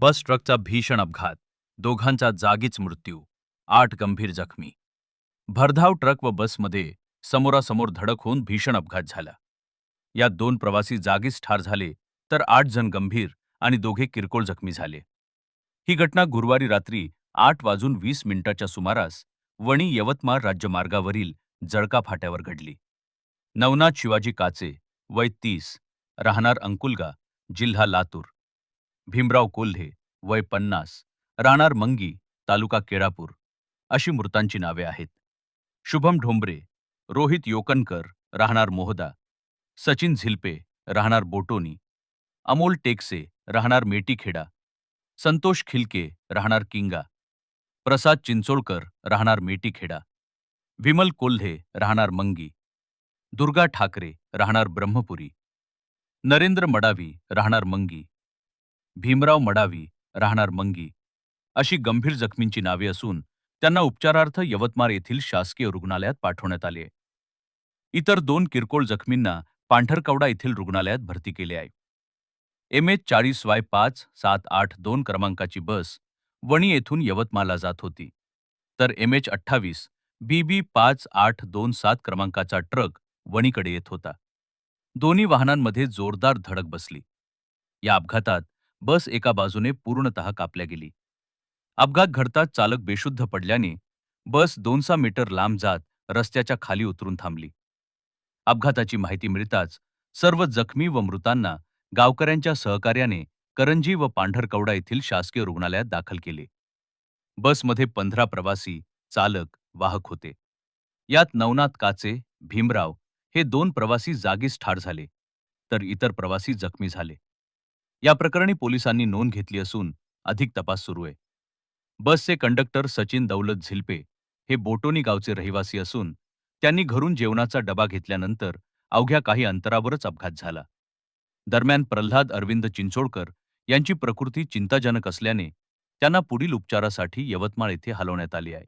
बस ट्रकचा भीषण अपघात दोघांचा जागीच मृत्यू आठ गंभीर जखमी. भरधाव ट्रक व बसमध्ये समोरासमोर धडक होऊन भीषण अपघात झाला. यात दोन प्रवासी जागीच ठार झाले तर आठ जण गंभीर आणि दोघे किरकोळ जखमी झाले. ही घटना गुरुवारी रात्री आठ वाजून वीस मिनिटाच्या सुमारास वणी यवतमाळ राज्यमार्गावरील जळका फाट्यावर घडली. नवनाथ शिवाजी काचे वय तीस राहणार अंकुलगा जिल्हा लातूर. भीमराव कोल्हे वय पन्नास राहणार मंगी तालुका केळापूर अशी मृतांची नावे आहेत. शुभम ढोंबरे रोहित योकनकर राहणार मोहदा सचिन झिल्पे राहणार बोटोनी अमोल टेकसे राहणार मेटीखेडा संतोष खिलके राहणार किंगा प्रसाद चिंचोळकर राहणार मेटीखेडा विमल कोल्हे राहणार मंगी दुर्गा ठाकरे राहणार ब्रह्मपुरी नरेंद्र मडावी राहणार मंगी भीमराव मडावी राहणार मंगी अशी गंभीर जखमींची नावे असून त्यांना उपचारार्थ यवतमाळ येथील शासकीय रुग्णालयात पाठवण्यात आले इतर दोन किरकोळ जखमींना पांढरकवडा येथील रुग्णालयात भरती केले आहे. एम एच चाळीस वाय पाच सात आठ दोन क्रमांकाची बस वणी येथून यवतमाळला जात होती. तर एम एच अठ्ठावीस बी बी पाच आठ दोन सात क्रमांकाचा ट्रक वणीकडे येत होता. दोन्ही वाहनांमध्ये जोरदार धडक बसली. या अपघातात बस एका बाजूने पूर्णतः कापल्या गेली. अपघात घडताच चालक बेशुद्ध पडल्याने बस दोनसा मीटर लांब जात रस्त्याच्या खाली उतरून थांबली. अपघाताची माहिती मिळताच सर्व जखमी व मृतांना गावकऱ्यांच्या सहकार्याने करंजी व पांढरकवडा येथील शासकीय रुग्णालयात दाखल केले. बसमध्ये पंधरा प्रवासी चालक वाहक होते. यात नवनाथ काचे भीमराव हे दोन प्रवासी जागीच ठार झाले तर इतर प्रवासी जखमी झाले. या प्रकरणी पोलिसांनी नोंद घेतली असून अधिक तपास सुरू आहे. बसचे कंडक्टर सचिन दौलत झिल्पे हे बोटोनी गावचे रहिवासी असून त्यांनी घरून जेवणाचा डबा घेतल्यानंतर अवघ्या काही अंतरावरच अपघात झाला. दरम्यान प्रल्हाद अरविंद चिंचोडकर यांची प्रकृती चिंताजनक असल्याने त्यांना पुढील उपचारासाठी यवतमाळ येथे हलवण्यात आली आहे.